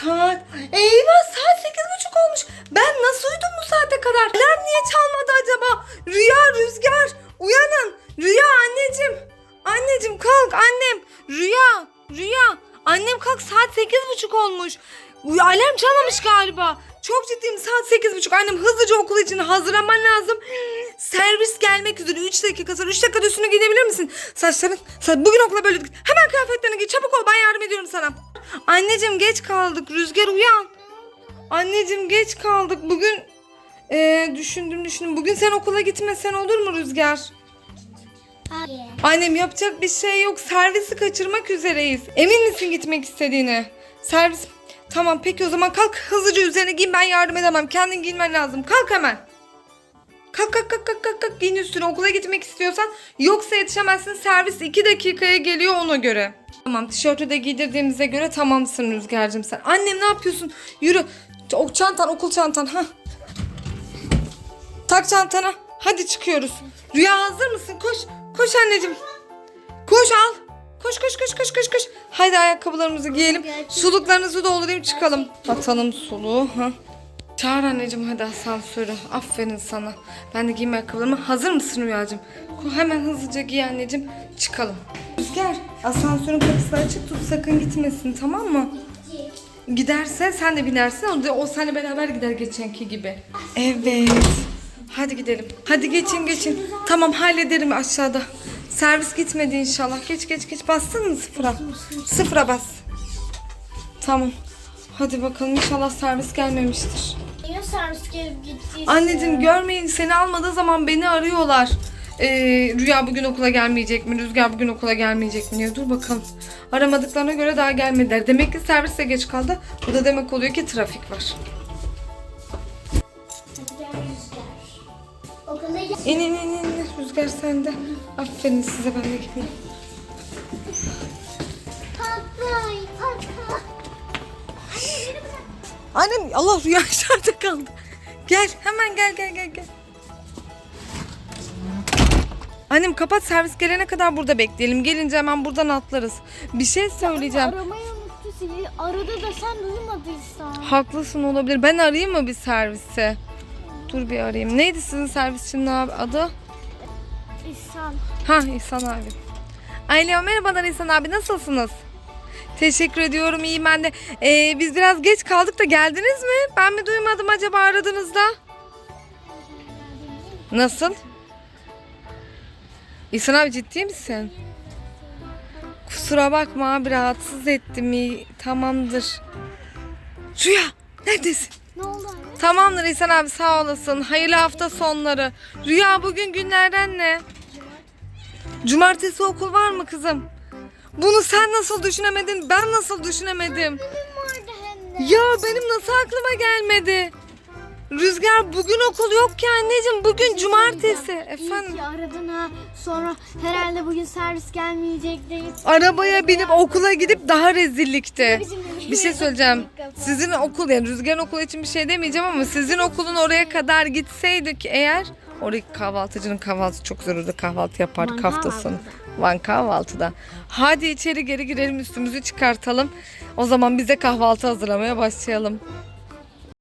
Saat. Eyvah saat sekiz buçuk olmuş. Ben nasıl uyudum bu saate kadar? Alarm niye çalmadı acaba? Rüya Rüzgar uyanın. Rüya anneciğim. Anneciğim kalk annem. Rüya. Rüya. Annem kalk saat sekiz buçuk olmuş. Alarm çalmamış galiba. Çok ciddiyim saat sekiz buçuk. Annem hızlıca okul için hazırlaman lazım. Servis gelmek üzere 3 dakika sonra 3 dakikada üstünü giyebilir misin? Saçların, sa- bugün okula böyle hemen kıyafetlerini giy çabuk ol ben yardım ediyorum sana. Anneciğim geç kaldık Rüzgar uyan. Anneciğim geç kaldık bugün eee, düşündüm düşündüm. Bugün sen okula gitmesen olur mu Rüzgar? Hayır. Annem yapacak bir şey yok. Servisi kaçırmak üzereyiz. Emin misin gitmek istediğine? Servis... Tamam peki o zaman kalk hızlıca üzerine giyin ben yardım edemem. Kendin giyinmen lazım. Kalk hemen. Kalk kalk kalk kalk kalk, kalk. giyin üstüne okula gitmek istiyorsan. Yoksa yetişemezsin servis 2 dakikaya geliyor ona göre. Tamam tişörtü de giydirdiğimize göre tamamsın Rüzgar'cığım sen. Annem ne yapıyorsun? Yürü. O çantan okul çantan ha. Tak çantana. Hadi çıkıyoruz. Rüya hazır mısın? Koş. Koş anneciğim. Koş al. Koş koş koş koş koş koş. Haydi ayakkabılarımızı giyelim. Suluklarınızı doldurayım çıkalım. Atalım suluğu. Ha. Çağır anneciğim hadi asansörü. Aferin sana. Ben de giyeyim ayakkabılarımı. Hazır mısın Rüyacığım? Hemen hızlıca giy anneciğim. Çıkalım. Rüzgar asansörün kapısı açık tut sakın gitmesin tamam mı? Giderse sen de binersin. O, da, o seninle beraber gider geçenki gibi. Evet. Hadi gidelim. Hadi geçin geçin. Tamam hallederim aşağıda. Servis gitmedi inşallah. Geç geç geç. Bastın mı sıfıra? Sıfıra bas. Tamam. Hadi bakalım inşallah servis gelmemiştir. Niye servis gelip gittiyse? Anneciğim görmeyin seni almadığı zaman beni arıyorlar. Ee, Rüya bugün okula gelmeyecek mi? Rüzgar bugün okula gelmeyecek mi diye. Dur bakalım. Aramadıklarına göre daha gelmediler. Demek ki servis de geç kaldı. Bu da demek oluyor ki trafik var. Hadi gel Rüzgar. Okula gel. İn in in in. Rüzgar sende. Aferin size ben de gideyim. Annem Allah Rüya içeride kaldı. Gel hemen gel gel gel gel. Annem kapat servis gelene kadar burada bekleyelim. Gelince hemen buradan atlarız. Bir şey söyleyeceğim. Aramayı unuttu seni. Aradı da sen duymadıysan. Haklısın olabilir. Ben arayayım mı bir servise? Dur bir arayayım. Neydi sizin servisçinin abi adı? İhsan. Ha İhsan abi. Alo merhabalar İhsan abi nasılsınız? Teşekkür ediyorum iyiyim ben de. Ee, biz biraz geç kaldık da geldiniz mi? Ben mi duymadım acaba aradığınızda? Nasıl? İhsan abi ciddi misin? Kusura bakma abi rahatsız ettim iyi. Tamamdır. Rüya neredesin? Ne oldu anne? Tamamdır İhsan abi sağ olasın. Hayırlı hafta sonları. Rüya bugün günlerden ne? Cumartesi okul var mı kızım? Bunu sen nasıl düşünemedin? Ben nasıl düşünemedim? Ya benim nasıl aklıma gelmedi? Rüzgar bugün okul yok ki anneciğim. Bugün cumartesi. Efendim? İyi ki aradın ha. Sonra herhalde bugün servis gelmeyecek deyip. Arabaya binip okula gidip daha rezillikti. Bir şey söyleyeceğim. Sizin okul yani Rüzgar'ın okulu için bir şey demeyeceğim ama sizin okulun oraya kadar gitseydik eğer oraya kahvaltıcının kahvaltısı çok zor kahvaltı yapardık Van hafta sonu. kahvaltıda. Van kahvaltıda. Hadi içeri geri girelim üstümüzü çıkartalım. O zaman bize kahvaltı hazırlamaya başlayalım.